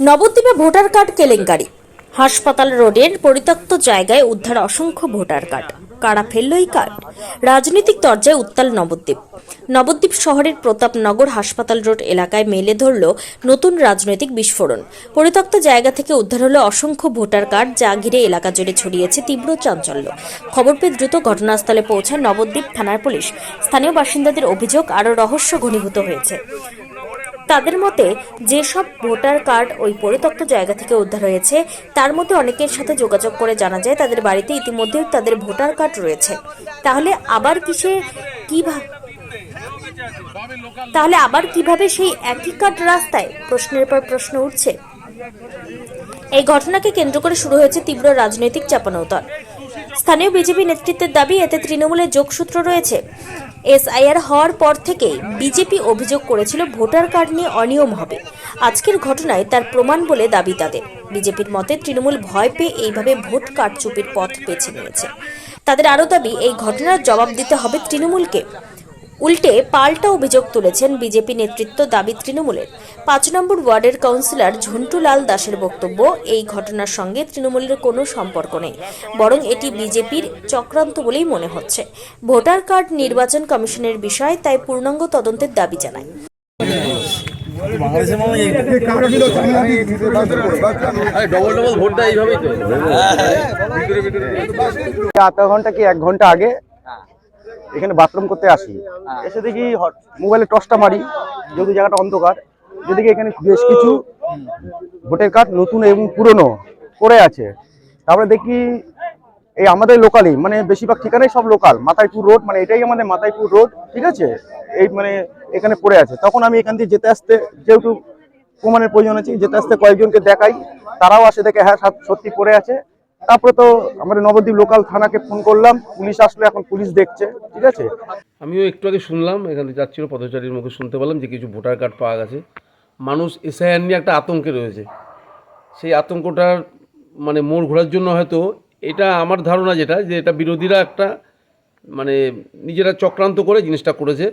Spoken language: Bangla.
নবদ্বীপে ভোটার কার্ড কেলেঙ্কারি। হাসপাতাল রোডের পরিত্যক্ত জায়গায় উদ্ধার অসংখ্য ভোটার কার্ড। কারা ফেলল এই কার্ড? রাজনৈতিক দরজায় উত্তাল নবদ্বীপ। নবদ্বীপ শহরের প্রতাপনগর হাসপাতাল রোড এলাকায় মেলে ধরল নতুন রাজনৈতিক বিস্ফোরণ। পরিত্যক্ত জায়গা থেকে উদ্ধার হলো অসংখ্য ভোটার কার্ড, যা ঘিরে এলাকা জুড়ে ছড়িয়েছে তীব্র চাঞ্চল্য। খবর পেয়ে দ্রুত ঘটনাস্থলে পৌঁছায় নবদ্বীপ থানার পুলিশ। স্থানীয় বাসিন্দাদের অভিযোগ, আরও রহস্য ঘনীভূত হয়েছে। তাদের মতে, যেসব ভোটার কার্ড ওই পরিত্যক্ত জায়গা থেকে উদ্ধার হয়েছে, তার মধ্যে অনেকের সাথে যোগাযোগ করে জানা যায় তাদের বাড়িতে ইতিমধ্যে তাদের ভোটার কার্ড রয়েছে। তাহলে আবার কিসে কীভাবে তাহলে আবার কীভাবে সেই একই কার্ড রাস্তায়? প্রশ্নের পর প্রশ্ন উঠছে। এই ঘটনাকে কেন্দ্র করে শুরু হয়েছে তীব্র রাজনৈতিক চাপানোতর স্থানীয় বিজেপি নেতৃত্বের দাবি, এতে তৃণমূলের যোগসূত্র রয়েছে। এসআইআর হওয়ার পর থেকে বিজেপি অভিযোগ করেছিল ভোটার কার্ড নিয়ে অনিয়ম হবে। আজকের ঘটনায় তার প্রমাণ বলে দাবি তাদের। বিজেপির মতে তৃণমূল ভয় পেয়ে এইভাবে ভোট কারচুপির পথ বেছে নিয়েছে। তাদের আরও দাবি, এই ঘটনার জবাব দিতে হবে তৃণমূলকে। উল্টে পাল্টা অভিযোগ তুলেছেন বিজেপি নেতৃত্ব দাবি তৃণমূলের। পাঁচ নম্বর ওয়ার্ডের কাউন্সিলর ঝন্টুলাল দাসের বক্তব্য এই ঘটনার সঙ্গে তৃণমূলের কোনো সম্পর্ক নেই বরং এটি বিজেপির চক্রান্ত বলেই মনে হচ্ছে। ভোটার কার্ড নির্বাচন কমিশনের বিষয় তাই পূর্ণাঙ্গ তদন্তের দাবি জানায়। ভিতরে ভিতরে। আধা ঘণ্টা কি এক ঘণ্টা আগে এখানে বাথরুম করতে আসি। এসে দেখি মোবাইলে টর্চটা মারি, যেহেতু জায়গাটা অন্ধকার, যেদিকে এখানে বেশ কিছু ভোটের কার্ড নতুন এবং পুরনো পড়ে আছে। তারপরে দেখি এই আমাদের লোকালই মানে বেশিরভাগ ঠিকানাই সব লোকাল মাতাইপুর রোড মানে এটাই আমাদের মাতাইপুর রোড ঠিক আছে? এই মানে এখানে পড়ে আছে। তখন আমি এখান দিয়ে যেতে আসতে, যেহেতু প্রমাণের প্রয়োজন আছে, যেতে আসতে কয়েকজনকে দেখাই, তারাও আসে দেখে হ্যাঁ সত্যি পড়ে আছে। তারপরে তো আমাদের নবদ্বীপ লোকাল থানাকে ফোন করলাম, পুলিশ আসলে, এখন পুলিশ দেখছে, ঠিক আছে? আমিও একটু আগে শুনলাম, এখানে যাচ্ছিল, পথচারীর মুখে শুনতে পেলাম যে কিছু ভোটার কার্ড পাওয়া গেছে। মানুষ এসআইআর নিয়ে একটা আতঙ্কে রয়েছে। সেই আতঙ্কটার মানে মোড় ঘোরার জন্য হয়তো এটা আমার ধারণা যেটা, যে এটা বিরোধীরা একটা মানে নিজেরা চক্রান্ত করে জিনিসটা করেছে।